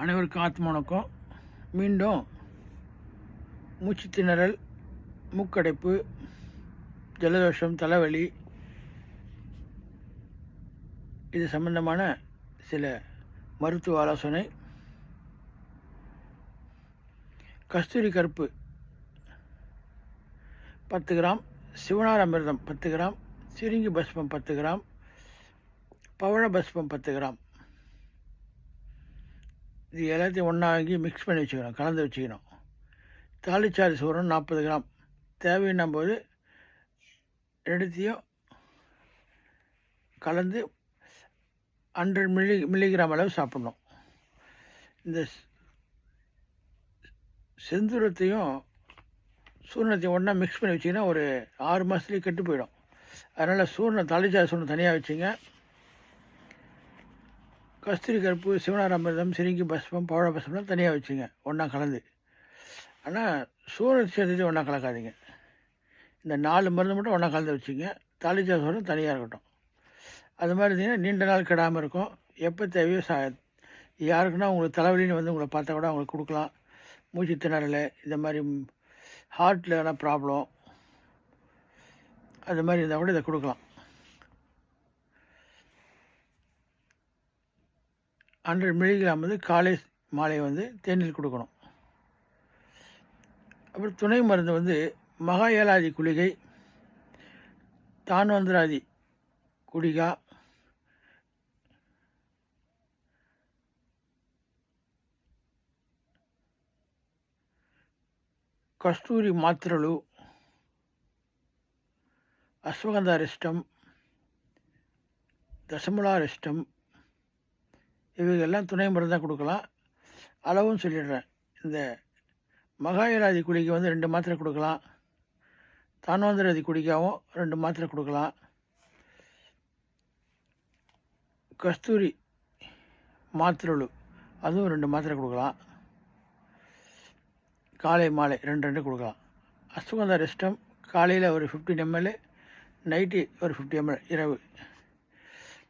அனைவருக்கும் ஆத்ம வணக்கம். மீண்டும் மூச்சு திணறல் மூக்கடைப்பு ஜலதோஷம் தலைவலி இது சம்பந்தமான சில மருத்துவ ஆலோசனை. கஸ்தூரி கருப்பு பத்து கிராம் சிவனார் அமிர்தம் பத்து கிராம் சிரிங்கி பஸ்பம் பத்து கிராம் பவழ பஸ்பம் பத்து கிராம். இது எல்லாத்தையும் ஒன்றா வாங்கி மிக்ஸ் பண்ணி வச்சுக்கணும் கலந்து வச்சுக்கணும். தாளிச்சாறு சோறும் நாற்பது கிராம். தேவைன்னும் போது ரெண்டுத்தையும் கலந்து ஹண்ட்ரட் மில்லி மில்லிகிராம் அளவு சாப்பிட்ணும். இந்த செந்தூரத்தையும் சூர்ணத்தையும் ஒன்றா மிக்ஸ் பண்ணி வச்சிங்கன்னா ஒரு ஆறு மாதத்துலேயே கெட்டு போயிடும். அதனால் சூர்ணம் தாளிச்சாறு சூர்ணம் தனியாக வச்சுங்க. கஸ்தூரி கருப்பு சிவனார் அமிர்தம் சிரிங்கி பஸ்பம் பவழ பஸ்பம்லாம் தனியாக வச்சுங்க. ஒன்றா கலந்து. ஆனால் சூரத் சேர்த்துட்டு ஒன்றா கலக்காதீங்க. இந்த நாலு மருந்து மட்டும் ஒன்றா கலந்து வச்சுங்க. தாளிச்சா சோறும் தனியாக இருக்கட்டும். அது மாதிரி இருந்தீங்கன்னா நீண்ட நாள் கெடாமல் இருக்கும். எப்போ தேவையோ சா யாருக்குன்னா உங்களுக்கு தலைவலின்னு வந்து உங்களை பார்த்தா கூட அவங்களுக்கு கொடுக்கலாம். மூச்சு திணறல் இந்த மாதிரி ஹார்ட்டில் எதனா ப்ராப்ளம் அது மாதிரி இருந்தால் கூட இதை கொடுக்கலாம். ஹண்ட்ரட் மில்லிகிராம் வந்து காலை மாலை வந்து தேநீர் கொடுக்கணும். அப்புறம் துணை மருந்து வந்து மகா ஏலாதி குளிகை தான்வந்திராதி குடிகா கஸ்தூரி மாத்திரలు அஸ்வகந்தாரிஷ்டம் தசமுலாரிஷ்டம் இவைகள்லாம் துணை மருந்தாக கொடுக்கலாம். அளவும் சொல்லிடுறேன். இந்த மகாயராதி குழிக்கு வந்து ரெண்டு மாத்திரை கொடுக்கலாம். தானோந்தராதி குடிக்காவும் ரெண்டு மாத்திரை கொடுக்கலாம். கஸ்தூரி மாத்திரளு அதுவும் ரெண்டு மாத்திரை கொடுக்கலாம். காலை மாலை ரெண்டு ரெண்டு கொடுக்கலாம். அஸ்வகந்தா ரெஸ்டம் காலையில் ஒரு ஃபிஃப்டின் எம்எல் நைட்டு ஒரு ஃபிஃப்டி எம்எல் இரவு.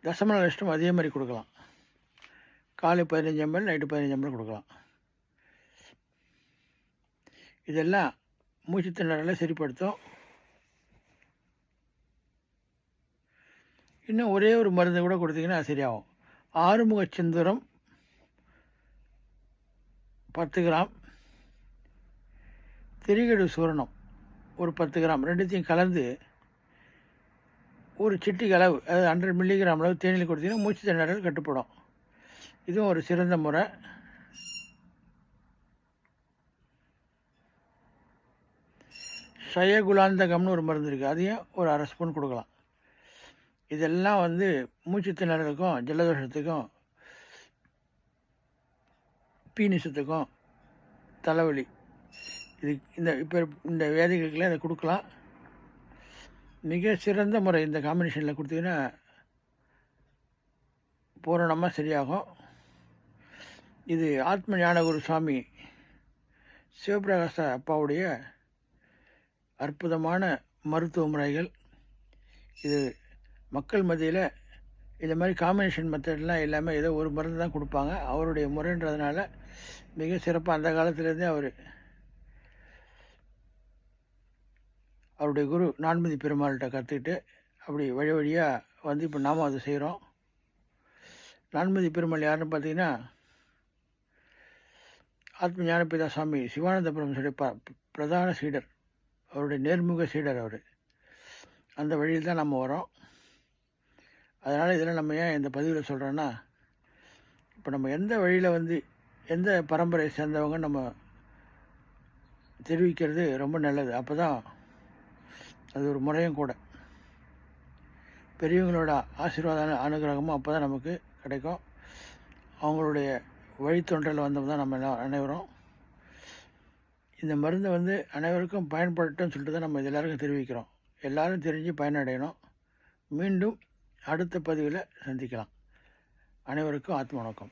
தசமல ரெஸ்டம் அதே மாதிரி கொடுக்கலாம். காலை பதினஞ்சு எம்எல் நைட்டு பதினஞ்சு எம்எல் கொடுக்கலாம். இதெல்லாம் மூச்சு திணறலை சரிப்படுத்தும். இன்னும் ஒரே ஒரு மருந்து கூட கொடுத்தீங்கன்னா சரியாகும். ஆறுமுக செந்தூரம் பத்து கிராம். திரிகடு சூரணம் ஒரு பத்து கிராம். ரெண்டுத்தையும் கலந்து ஒரு சிட்டிக்கு அளவு அதாவது ஹண்ட்ரட் மில்லிகிராம் அளவு தேனியில் கொடுத்தீங்கன்னா மூச்சு திணறல் கட்டுப்படும். இதுவும் ஒரு சிறந்த முறை. சயகுலாந்தகம்னு ஒரு மருந்து இருக்குது அதையும் ஒரு அரை ஸ்பூன் கொடுக்கலாம். இதெல்லாம் வந்து மூச்சு திணறலுக்கும் ஜலதோஷத்துக்கும் பீனிசத்துக்கும் தலைவலி. இது இந்த இப்போ இந்த வேதிகளுக்கெல்லாம் இதை கொடுக்கலாம். மிக சிறந்த முறை இந்த காம்பினேஷனில் கொடுத்தீங்கன்னா பூரணமாக சரியாகும். இது ஆத்ம ஞானகுரு சுவாமி சிவபிரகாச அப்பாவுடைய அற்புதமான மருத்துவ முறைகள். இது மக்கள் மத்தியில் இந்த மாதிரி காம்பினேஷன் மெத்தட்லாம் எல்லாமே ஏதோ ஒரு மருந்து தான் கொடுப்பாங்க. அவருடைய முறைன்றதுனால மிக சிறப்பாக அந்த காலத்துலேருந்தே அவர் அவருடைய குரு நான்மதி பெருமாள்கிட்ட கற்றுக்கிட்டு அப்படி வழி வழியாக வந்து இப்போ நாமும் அதை செய்கிறோம் நான்மதி பெருமாள் யாருன்னு பார்த்தீங்கன்னா ஆத்ம ஞானபிதா சுவாமி சிவானந்த பிரம்மசுடைய ப பிரதான சீடர். அவருடைய நேர்முக சீடர் அவர். அந்த வழியில் தான் நம்ம வரோம். அதனால் இதில் நம்ம ஏன் இந்த பதிவில் சொல்கிறோன்னா இப்போ நம்ம எந்த வழியில் வந்து எந்த பரம்பரையை சேர்ந்தவங்க நம்ம தெரிவிக்கிறது ரொம்ப நல்லது. அப்போ தான் அது ஒரு முறையும் கூட. பெரியவங்களோட ஆசீர்வாத அனுகிரகமும் அப்போ தான் நமக்கு கிடைக்கும். அவங்களுடைய வழித்தொன்றல் வந்தவங்க தான் நம்ம எல்லா- அனைவரும். இந்த மருந்தை வந்து அனைவருக்கும் பயன்படட்டும்னு சொல்லிட்டு தான் நம்ம எல்லாருக்கும் தெரிவிக்கிறோம். எல்லாரும் தெரிஞ்சு பயனடையணும். மீண்டும் அடுத்த பதிவில் சந்திக்கலாம். அனைவருக்கும் ஆத்ம வணக்கம்.